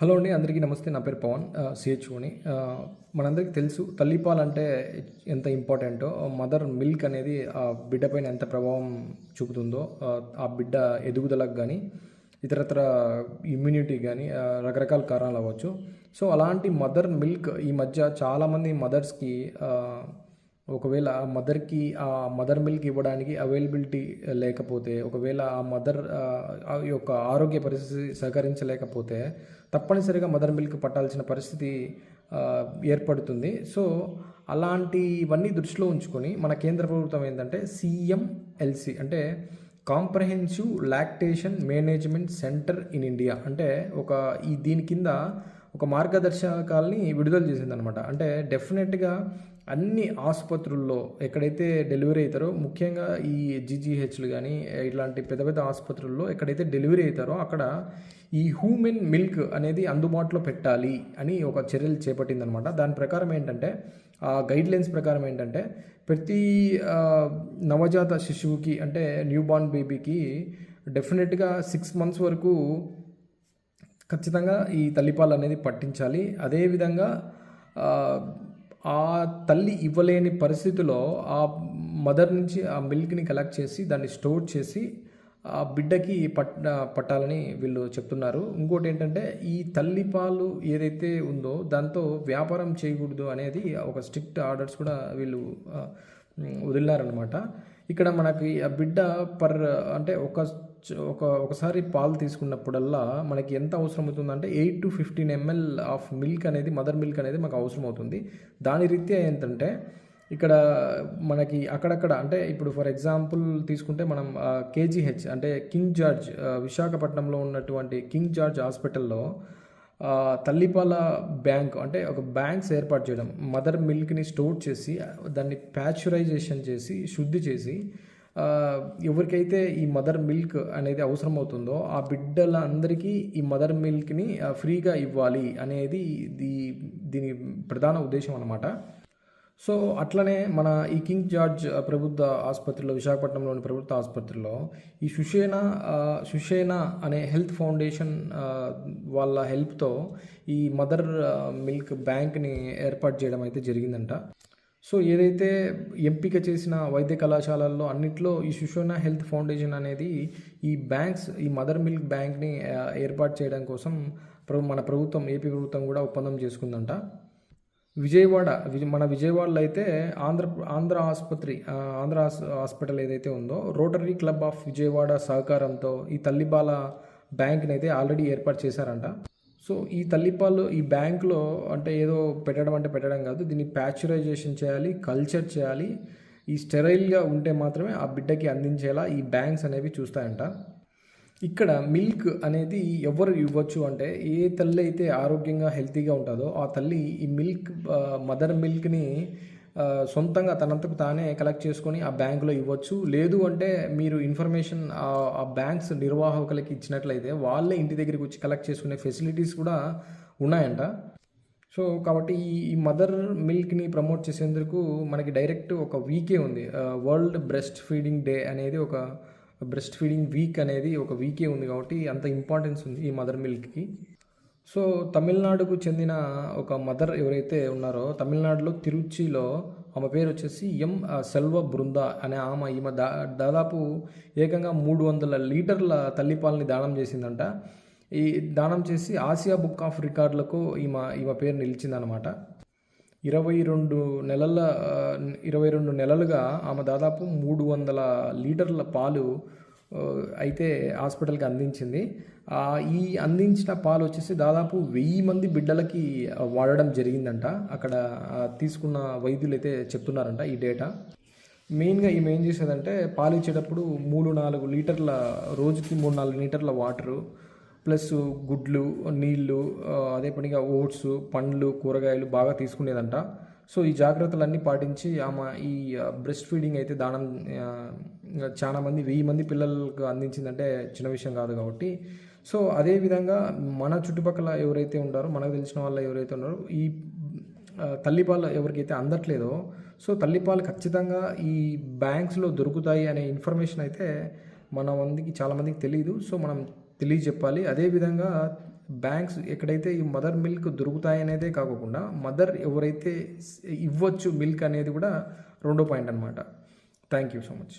Hello అండి అందరికీ నమస్తే. నా పేరు పవన్ సిహెచ్ఓని మనందరికీ తెలుసు తల్లిపాలు అంటే ఎంత ఇంపార్టెంటో మదర్ మిల్క్ అనేది ఆ బిడ్డ పైన ఎంత ప్రభావం చూపుతుందో ఆ, బిడ్డ ఎదుగుదలకు కానీ ఇతరత్ర ఇమ్యూనిటీ కానీ రకరకాల కారణాలు అవ్వచ్చు. సో అలాంటి మదర్ మిల్క్ ఈ మధ్య చాలామంది మదర్స్కి ఒకవేళ ఆ మదర్కి ఆ మదర్ మిల్క్ ఇవ్వడానికి అవైలబిలిటీ లేకపోతే ఒకవేళ ఆ మదర్ ఆ యొక్క ఆరోగ్య పరిస్థితి సహకరించలేకపోతే తప్పనిసరిగా మదర్ మిల్క్ పట్టాల్సిన పరిస్థితి ఏర్పడుతుంది. సో అలాంటివన్నీ దృష్టిలో ఉంచుకొని మన కేంద్ర ప్రభుత్వం ఏంటంటే సిఎంఎల్సి అంటే comprehensive lactation management centre in India. అంటే ఒక ఈ దీని కింద ఒక మార్గదర్శకాలని విడుదల చేసిందనమాట అంటే డెఫినెట్గా అన్ని ఆసుపత్రుల్లో ఎక్కడైతే డెలివరీ అవుతారో ముఖ్యంగా ఈ జీజీహెచ్లు కానీ ఇట్లాంటి పెద్ద పెద్ద ఆసుపత్రుల్లో ఎక్కడైతే డెలివరీ అవుతారో అక్కడ ఈ హ్యూమెన్ మిల్క్ అనేది అందుబాటులో పెట్టాలి అని ఒక చర్యలు చేపట్టిందనమాట. దాని ప్రకారం ఏంటంటే ఆ గైడ్ లైన్స్ ప్రకారం ఏంటంటే ప్రతి నవజాత శిశువుకి అంటే న్యూ బార్న్ బేబీకి డెఫినెట్గా సిక్స్ మంత్స్ వరకు ఖచ్చితంగా ఈ తల్లిపాలు అనేది పట్టించాలి. అదేవిధంగా ఆ, తల్లి ఇవ్వలేని పరిస్థితిలో ఆ మదర్ నుంచి ఆ మిల్క్ని కలెక్ట్ చేసి దాన్ని స్టోర్ చేసి ఆ బిడ్డకి పట్ పట్టాలని వీళ్ళు చెప్తున్నారు. ఇంకోటి ఏంటంటే ఈ తల్లి పాలు ఏదైతే ఉందో దాంతో వ్యాపారం చేయకూడదు అనేది ఒక స్ట్రిక్ట్ ఆర్డర్స్ కూడా వీళ్ళు వదిలినారనమాట ఇక్కడ మనకి ఆ బిడ్డ పర్ అంటే ఒక ఒక ఒకసారి పాలు తీసుకున్నప్పుడల్లా మనకి ఎంత అవసరం అవుతుందంటే eight to fifteen ml of milk అనేది మదర్ మిల్క్ అనేది మాకు అవసరం అవుతుంది దాని రీత్యా ఏంటంటే ఇక్కడ మనకి అక్కడక్కడ అంటే ఇప్పుడు ఫర్ ఎగ్జాంపుల్ తీసుకుంటే మనం కేజీహెచ్ అంటే కింగ్ జార్జ్ విశాఖపట్నంలో ఉన్నటువంటి కింగ్ జార్జ్ హాస్పిటల్లో తల్లిపాల బ్యాంక్ అంటే ఒక బ్యాంక్స్ ఏర్పాటు చేయడం మదర్ మిల్క్ని స్టోర్ చేసి దాన్ని ప్యాచురైజేషన్ చేసి శుద్ధి చేసి ఎవరికైతే ఈ మదర్ మిల్క్ అనేది అవసరం అవుతుందో ఆ బిడ్డల అందరికీ ఈ మదర్ మిల్క్ని ఫ్రీగా ఇవ్వాలి అనేది దీ దీని ప్రధాన ఉద్దేశం అన్నమాట. సో అట్లనే మన ఈ కింగ్ జార్జ్ ప్రభుత్వ ఆసుపత్రిలో విశాఖపట్నంలోని ప్రభుత్వ ఆసుపత్రిలో ఈ సుషేన సుషేన అనే హెల్త్ ఫౌండేషన్ వాళ్ళ హెల్ప్తో ఈ మదర్ మిల్క్ బ్యాంక్ని ఏర్పాటు చేయడం అయితే జరిగిందంట. సో ఏదైతే ఎంపిక చేసిన వైద్య కళాశాలల్లో అన్నిట్లో ఈ శిశున హెల్త్ ఫౌండేషన్ అనేది ఈ బ్యాంక్స్ ఈ మదర్ మిల్క్ బ్యాంక్ని ఏర్పాటు చేయడం కోసం ప్రభు మన ప్రభుత్వం ఏపీ ప్రభుత్వం కూడా ఒప్పందం చేసుకుందంట. విజయవాడ మన విజయవాడలో అయితే ఆంధ్ర ఆంధ్ర ఆసుపత్రి ఆంధ్ర హాస్పిటల్ ఏదైతే ఉందో రోటరీ క్లబ్ ఆఫ్ విజయవాడ సహకారంతో ఈ తల్లిబాల బ్యాంక్ని అయితే ఆల్రెడీ ఏర్పాటు చేశారంట. సో ఈ తల్లిపాలు ఈ బ్యాంక్లో అంటే ఏదో పెట్టడం అంటే పెట్టడం కాదు దీన్ని ప్యాచురైజేషన్ చేయాలి కల్చర్ చేయాలి. ఈ స్టెరైల్గా ఉంటే మాత్రమే ఆ బిడ్డకి అందించేలా ఈ బ్యాంక్స్ అనేవి చూస్తాయంట. ఇక్కడ మిల్క్ అనేది ఎవరు ఇవ్వచ్చు అంటే ఏ తల్లి అయితే ఆరోగ్యంగా హెల్తీగా ఉంటుందో ఆ తల్లి ఈ మిల్క్ మదర్ మిల్క్ని సొంతంగా తనంతకు తానే కలెక్ట్ చేసుకొని ఆ బ్యాంకులో ఇవ్వచ్చు. లేదు అంటే మీరు ఇన్ఫర్మేషన్ ఆ ఆ బ్యాంక్స్ నిర్వాహకులకి ఇచ్చినట్లయితే వాళ్ళే ఇంటి దగ్గరికి వచ్చి కలెక్ట్ చేసుకునే ఫెసిలిటీస్ కూడా ఉన్నాయంట. సో కాబట్టి ఈ ఈ మదర్ మిల్క్ని ప్రమోట్ చేసేందుకు మనకి డైరెక్ట్ ఒక వీకే ఉంది. వరల్డ్ బ్రెస్ట్ ఫీడింగ్ డే అనేది ఒక బ్రెస్ట్ ఫీడింగ్ వీక్ అనేది ఒక వీకే ఉంది కాబట్టి అంత ఇంపార్టెన్స్ ఉంది ఈ మదర్ మిల్క్కి సో తమిళనాడుకు చెందిన ఒక మదర్ ఎవరైతే ఉన్నారో తమిళనాడులో తిరుచిలో ఆమె పేరు వచ్చేసి ఎం సెల్వ బృంద అనే ఆమె. ఈమె దా దాదాపు ఏకంగా మూడు వందల లీటర్ల తల్లిపాలని దానం చేసిందంట. ఈ దానం చేసి ఆసియా బుక్ ఆఫ్ రికార్డులకు ఈమె ఈమె పేరు నిలిచిందనమాట. ఇరవై రెండు నెలల ఇరవై రెండు నెలలుగా ఆమె దాదాపు మూడు వందల లీటర్ల పాలు అయితే హాస్పిటల్కి అందించింది. ఈ అందించిన పాలు వచ్చేసి దాదాపు వెయ్యి మంది బిడ్డలకి వాడడం జరిగిందంట. అక్కడ తీసుకున్న వైద్యులు అయితే చెప్తున్నారంట ఈ డేటా. మెయిన్గా ఈమె ఏం చేసేదంటే పాలు ఇచ్చేటప్పుడు మూడు నాలుగు లీటర్ల రోజుకి మూడు నాలుగు లీటర్ల వాటరు ప్లస్ గుడ్లు నీళ్ళు అదే పనిగా ఓట్స్ పండ్లు కూరగాయలు బాగా తీసుకునేదంట. సో ఈ జాగ్రత్తలన్నీ పాటించి ఆమె ఈ బ్రెస్ట్ ఫీడింగ్ అయితే దానం చాలామంది వెయ్యి మంది పిల్లలకు అందించిందంటే చిన్న విషయం కాదు కాబట్టి. సో అదేవిధంగా మన చుట్టుపక్కల ఎవరైతే ఉంటారో మనకు తెలిసిన వాళ్ళు ఎవరైతే ఉన్నారో ఈ తల్లిపాలు ఎవరికైతే అందట్లేదో సో తల్లిపాలు ఖచ్చితంగా ఈ బ్యాంక్స్లో దొరుకుతాయి అనే ఇన్ఫర్మేషన్ అయితే మన మందికి చాలామందికి తెలియదు సో మనం తెలియజెప్పాలి. అదేవిధంగా బ్యాంక్స్ ఎక్కడైతే ఈ మదర్ మిల్క్ దొరుకుతాయనేదే కాకుండా మదర్ ఎవరైతే ఇవ్వచ్చు మిల్క్ అనేది కూడా రెండో పాయింట్ అనమాట థ్యాంక్ యూ సో మచ్.